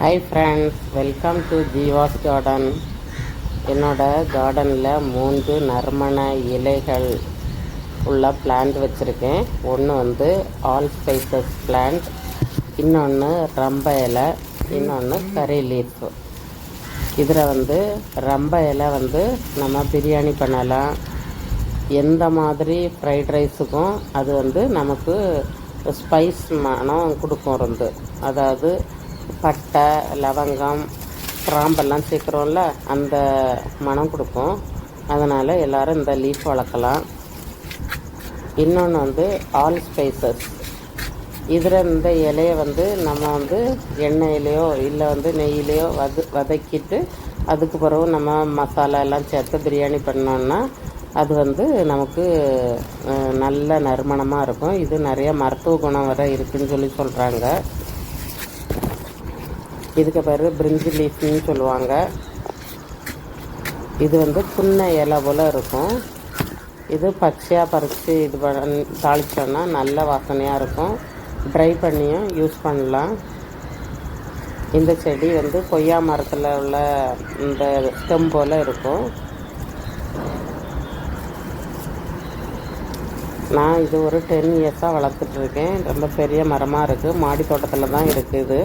Hi friends welcome to Jeeva's garden என்னோட கார்டனில் மூன்று நறுமண இலைகள் உள்ள பிளான்ட் வச்சுருக்கேன். ஒன்று வந்து ஆல் ஸ்பைசஸ் பிளான்ட் இன்னொன்று ரம்ப இலை இன்னொன்று கறி லீஃப் இதில் வந்து ரம்ப இலை வந்து நம்ம பிரியாணி பண்ணலாம். எந்த மாதிரி ஃப்ரைட் ரைஸுக்கும் அது வந்து நமக்கு ஸ்பைஸ் மனம் கொடுக்கும் இருந்து. அதாவது பட்டை லவங்கம் கிராம்பெல்லாம் சேர்க்குறோம்ல அந்த மனம் கொடுக்கும் அதனால் எல்லோரும் இந்த லீஃப் வளர்க்கலாம். இன்னொன்று வந்து ஆல் ஸ்பைசஸ் இதில் இந்த இலையை வந்து நம்ம வந்து எண்ணெயிலையோ இல்லை வந்து நெய்யிலையோ வத வதக்கிட்டு அதுக்கு பிறகு நம்ம மசாலா எல்லாம் சேர்த்து பிரியாணி பண்ணோன்னா அது வந்து நமக்கு நல்ல நறுமணமாக இருக்கும். இது நிறைய மருத்துவ குணம் வர இருக்குதுன்னு சொல்லி சொல்கிறாங்க இதுக்கு பேர் பிரிஞ்சி லீஃப்னு சொல்லுவாங்க. இது வந்து புண்ணை இலை போல் இருக்கும். இது பச்சையாக பறித்து இது பண்ண தாளிச்சோன்னா நல்ல வாசனையாக இருக்கும். ட்ரை பண்ணியும் யூஸ் பண்ணலாம். இந்த செடி வந்து கொய்யா மரத்தில் உள்ள இந்த ஸ்டெம் போல் இருக்கும். நான் இது ஒரு டென் இயர்ஸாக வளர்த்துட்ருக்கேன் ரொம்ப பெரிய மரமாக இருக்குது மாடி தோட்டத்தில் தான் இருக்குது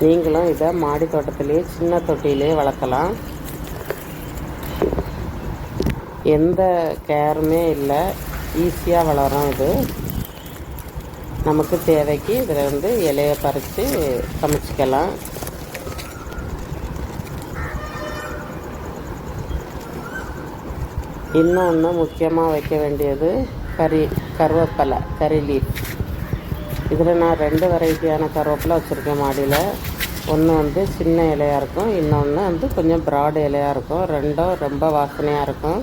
நீங்களும் இதை மாடி தோட்டத்திலே சின்ன தொட்டியிலே வளர்க்கலாம். எந்த கேருமே இல்லை. ஈஸியாக வளரும் இது. நமக்கு தேவைக்கு இதில் வந்து இலையை பறித்து சமைச்சிக்கலாம். இன்னொன்று முக்கியமாக வைக்க வேண்டியது கறி கருவேப்பிலை கறி லீஃப் இதில் நான் ரெண்டு வெரைட்டியான கருவேப்பிலை வச்சுருக்கேன் மாடியில். ஒன்று வந்து சின்ன இலையாக இருக்கும் இன்னொன்று வந்து கொஞ்சம் ப்ராடு இலையாக இருக்கும். ரெண்டும் ரொம்ப வாசனையாக இருக்கும்.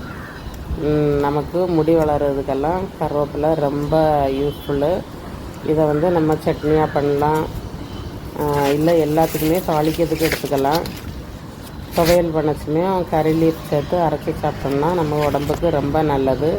நமக்கு முடி வளர்கிறதுக்கெல்லாம் கருவேப்பிலை ரொம்ப யூஸ்ஃபுல்லு இதை வந்து நம்ம சட்னியாக பண்ணலாம். இல்லை எல்லாத்துக்குமே தாளிக்கிறதுக்கு எடுத்துக்கலாம். துவையல் பண்ணச்சுமே கறி லீஃப் சேர்த்து அரைச்சி சாப்பிட்டோம்னா நம்ம உடம்புக்கு ரொம்ப நல்லது.